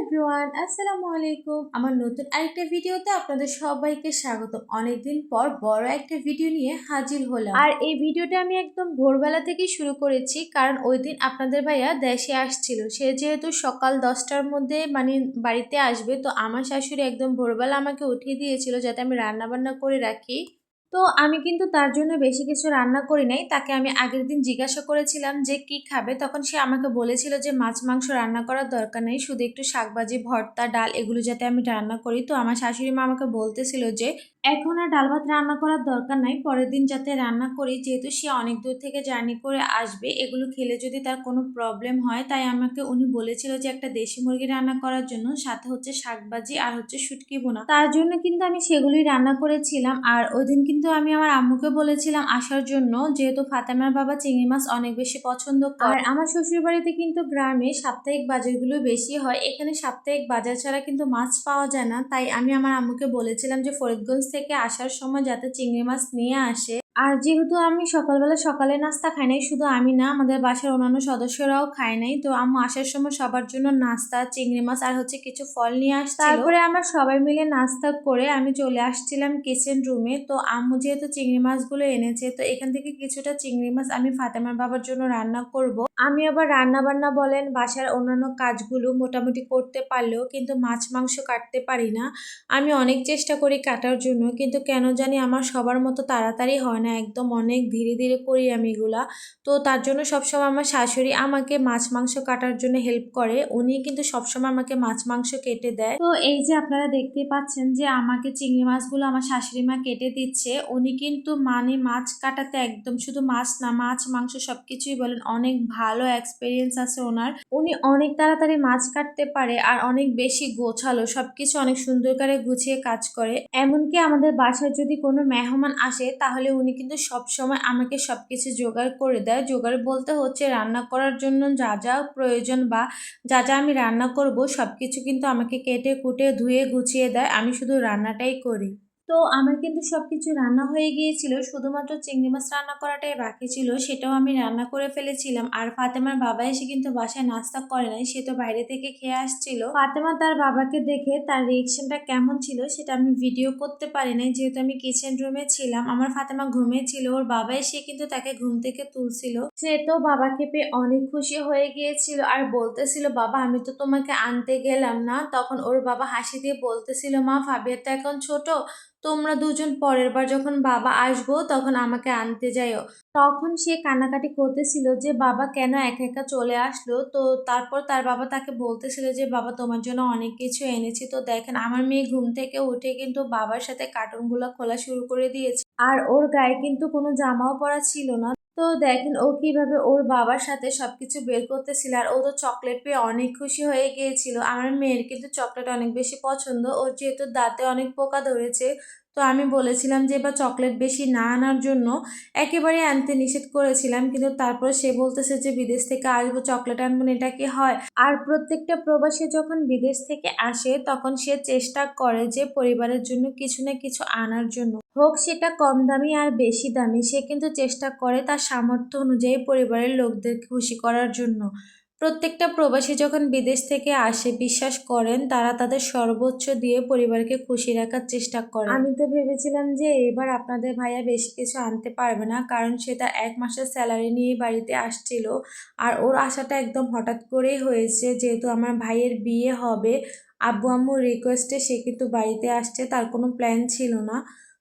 Everyone আসসালামু আলাইকুম। আমার নতুন আরেকটা ভিডিওতে আপনাদের সবাইকে স্বাগত। অনেকদিন পর বড় একটা ভিডিও নিয়ে হাজির হলাম। আর এই ভিডিওটা আমি একদম ভোরবেলা থেকেই শুরু করেছি, কারণ ওই দিন আপনাদের ভাইয়া দেশে আসছিল। সে যেহেতু সকাল দশটার মধ্যে মানে বাড়িতে আসবে, তো আমার শাশুড়ি একদম ভোরবেলা আমাকে উঠিয়ে দিয়েছিল যাতে আমি রান্না বান্না করে রাখি। তো আমি কিন্তু তার জন্য বেশি কিছু রান্না করি নাই। তাকে আমি আগের দিন জিজ্ঞাসা করেছিলাম যে কি খাবে। তখন সে আমাকে বলেছিল যে মাছ, মাংস রান্না করার দরকার নেই। শুধু একটু শাকভাজি, ভর্তা, ডাল এগুলো যাতে আমি রান্না করি। তো আমার শাশুড়ি মা আমাকে বলতেছিল যে এখন আর ডাল ভাত রান্না করার দরকার নাই, পরের দিন যাতে রান্না করি, যেহেতু সে অনেক দূর থেকে জার্নি করে আসবে, এগুলো খেলে যদি তার কোনো প্রবলেম হয়, তাই আমাকে উনি বলেছিল যে একটা দেশি মুরগি রান্না করার জন্য, সাথে হচ্ছে শাকভাজি আর হচ্ছে শুটকি বোনা। তার জন্য কিন্তু আমি সেগুলোই রান্না করেছিলাম, আর ওই দিন কিন্তু আমি আমার আম্মুকে বলেছিলাম আসার জন্য, যেহেতু ফাতেমার বাবা চিংড়ি মাছ অনেক বেশি পছন্দ করে। আমার শ্বশুর বাড়িতে কিন্তু গ্রামে সাপ্তাহিক বাজারগুলো বেশি হয়, এখানে সাপ্তাহিক বাজার ছাড়া কিন্তু মাছ পাওয়া যায় না, তাই আমি আমার আম্মুকে বলেছিলাম যে ফরিদগঞ্জ থেকে আসার সময় যাতে চিংড়ি মাছ নিয়ে আসে। আর যেহেতু আমি সকালবেলা সকালে নাস্তা খাই নাই, শুধু আমি না, আমাদের বাসার অন্যান্য সদস্যরাও খায় নাই, তো আম্মু আসার সময় সবার জন্য নাস্তা, চিংড়ি মাছ আর হচ্ছে কিছু ফল নিয়ে আসছে তারপরে আমরা সবাই মিলে নাস্তা করে আমি চলে আসছিলাম কিচেন রুমে তো আম্মু যেহেতু চিংড়ি মাছগুলো এনেছে, তো এখান থেকে কিছুটা চিংড়ি মাছ আমি ফাতেমার বাবার জন্য রান্না করব। আমি আবার রান্না বান্না বলেন, বাসার অন্যান্য কাজগুলো মোটামুটি করতে পারলেও কিন্তু মাছ, মাংস কাটতে পারি না। আমি অনেক চেষ্টা করি কাটার জন্য, কিন্তু কেন জানি আমার সবার মতো তাড়াতাড়ি হয় না। একদম অনেক ধীরে ধীরে করি আমি এগুলা। তো তার জন্য সবসময় আমার শাশুড়ি আমাকে মাছ, মাংস কাটার জন্য হেল্প করে। উনি কিন্তু সবসময় আমাকে মাছ, মাংস কেটে দেয়। তো এই যে আপনারা দেখতে পাচ্ছেন যে আমাকে চিংড়ি মাছগুলো আমার শাশুড়ি মা কেটে দিচ্ছে। উনি কিন্তু মানে মাছ কাটাতে একদম শুধু মাছ না, মাছ, মাংস সবকিছুই বলেন, অনেক ভালো এক্সপিরিয়েন্স আছে ওনার। উনি অনেক তাড়াতাড়ি মাছ কাটতে পারে আর অনেক বেশি গোছালো, সবকিছু অনেক সুন্দর করে গুছিয়ে কাজ করে। এমনকি আমাদের বাসায় যদি কোনো মেহমান আসে, তাহলে উনি কিন্তু সব সময় আমাকে সব কিছু জোগাড় করে দেয়। জোগাড় বলতে হচ্ছে রান্না করার জন্য যা যা প্রয়োজন বা যা যা আমি রান্না করব সব কিছু কিন্তু আমাকে কেটে কুটে ধুয়ে গুছিয়ে দেয়। আমি শুধু রান্নাটাই করি। তো আমার কিন্তু সব কিছু রান্না হয়ে গিয়েছিল, শুধুমাত্র চিংড়ি মাছ রান্না করাটাই বাকি ছিল, সেটাও আমি রান্না করে ফেলেছিলাম। আর ফাতেমার বাবা এসে কিন্তু বাসায় নাস্তা করে নাই, সে তো বাইরে থেকে খেয়ে আসছিল। ফাতেমা তার বাবাকে দেখে তার রিয়েকশনটা কেমন ছিল সেটা আমি ভিডিও করতে পারি নাই, যেহেতু আমি কিচেন রুমে ছিলাম। আমার ফাতেমা ঘুমিয়েছিল ওর বাবা এসে কিন্তু তাকে ঘুম থেকে তুলছিল। সে তো বাবাকে পেয়ে অনেক খুশি হয়ে গিয়েছিল আর বলতেছিল, বাবা, আমি তো তোমাকে আনতে গেলাম না। তখন ওর বাবা হাসি দিয়ে বলতেছিল, মা ফাবিয়ার তো এখন ছোট তোমরা দুজন পরের বার যখন বাবা আসব, তখন আমাকে আনতে যাইও। তখন সে কান্নাকাটি করতেছিল যে, বাবা কেন একা একা চলে আসলো? তো তারপর তার বাবা তাকে বলতেছিল যে, বাবা, তোমার জন্য অনেক কিছু এনেছি। তো দেখেন, আমার মেয়ে ঘুম থেকে উঠে কিন্তু বাবার সাথে কার্টুনগুলো খোলা শুরু করে দিয়েছে। আর ওর গায়ে কিন্তু কোনো জামাও পরা ছিল না। তো দেখেন, ও কীভাবে ওর বাবার সাথে সব কিছু বের করতেছিল আর ও তো চকলেট পেয়ে অনেক খুশি হয়ে গিয়েছিল। আমার মেয়ের কিন্তু চকলেট অনেক বেশি পছন্দ। ওর যেহেতু দাঁতে অনেক পোকা ধরেছে তো আমি বলেছিলাম যে, এবার চকলেট বেশি না আনার জন্য একেবারে আনতে নিষেধ করেছিলাম। কিন্তু তারপর সে বলতেছে যে, বিদেশ থেকে আসব, চকলেট আনব এটা কি হয়? আর প্রত্যেকটা প্রবাসী যখন বিদেশ থেকে আসে, তখন সে চেষ্টা করে যে, পরিবারের জন্য কিছু না কিছু আনার জন্য। হোক সেটা কম দামি আর বেশি দামি, সে কিন্তু চেষ্টা করে তার সামর্থ্য অনুযায়ী পরিবারের লোকদের খুশি করার জন্য। প্রত্যেকটা প্রবাসী যখন বিদেশ থেকে আসে, বিশ্বাস করেন, তারা তাদের সর্বোচ্চ দিয়ে পরিবারকে খুশি রাখার চেষ্টা করে আমি তো ভেবেছিলাম যে এবার আপনাদের ভাইয়া বেশি কিছু আনতে পারবে না, কারণ সে তার এক মাসের স্যালারি নিয়ে বাড়িতে আসছিল আর ওর আশাটা একদম হঠাৎ করেই হয়েছে, যেহেতু আমার ভাইয়ের বিয়ে হবে। আব্বু আম্মুর রিকোয়েস্টে সে কিন্তু বাড়িতে আসছে, তার কোনো প্ল্যান ছিল না।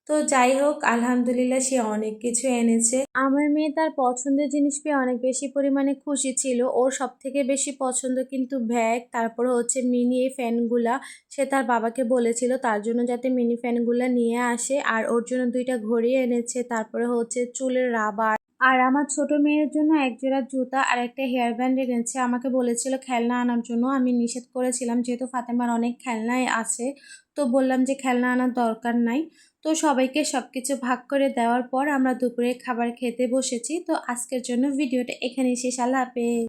তো যাই হোক, আলহামদুলিল্লাহ সে অনেক কিছু এনেছে। আমার মেয়ে তার পছন্দের জিনিস পেয়ে অনেক বেশি পরিমাণে খুশি ছিল। ওর সব থেকে বেশি পছন্দ কিন্তু ব্যাগ, তারপরে হচ্ছে মিনি এই ফ্যানগুলা। সে তার বাবাকে বলেছিল তার জন্য যাতে মিনি ফ্যানগুলা নিয়ে আসে। আর ওর জন্য দুইটা ঘড়ি এনেছে, তারপরে হচ্ছে চুলের রাবার। আর আমার ছোট মেয়ের জন্য এক জোড়া জুতা আর একটা হেয়ার ব্যান্ড এনেছে। আমাকে বলেছিল খেলনা আনার জন্য। আমি নিষেধ করেছিলাম, যেহেতু ফাতেমার অনেক খেলনায় আছে, তো বললাম যে খেলনা আনার দরকার নাই। তো সবাইকে সব কিছু ভাগ করে দেওয়ার পর আমরা দুপুরে খাবার খেতে বসেছি। তো আজকের জন্য ভিডিওটা এখানে শেষ। আল্লাহ হাফেজ।